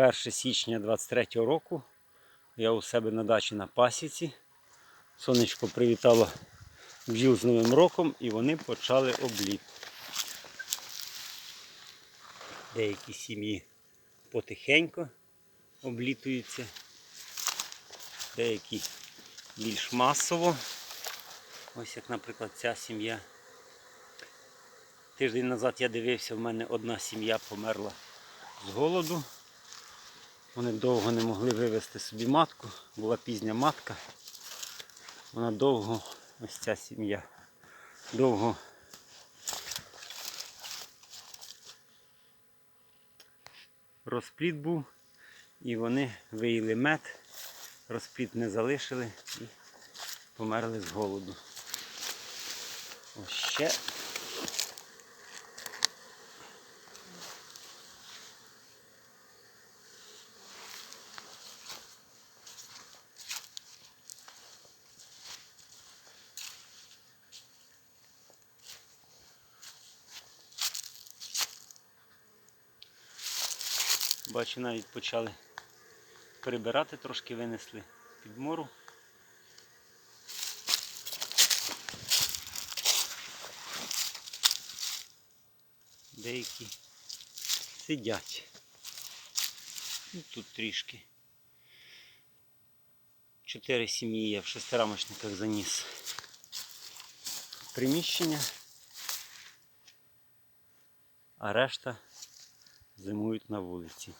1 січня 23 року. Я у себе на дачі на пасіці. Сонечко привітало бджіл з Новим роком і вони почали обліт. Деякі сім'ї потихеньку облітуються, деякі більш масово. Ось як, наприклад, ця сім'я. Тиждень назад я дивився, в мене одна сім'я померла з голоду. Вони довго не могли вивезти собі матку, була пізня матка. Вона довго, ось ця сім'я, довго розплід був і вони виїли мед, розплід не залишили і померли з голоду. Ось ще. Бачу, навіть почали прибирати, трошки винесли під мору. Деякі сидять. Ну, тут трішки. Чотири сім'ї я в шестирамочниках заніс приміщення, а решта зимують на вулиці.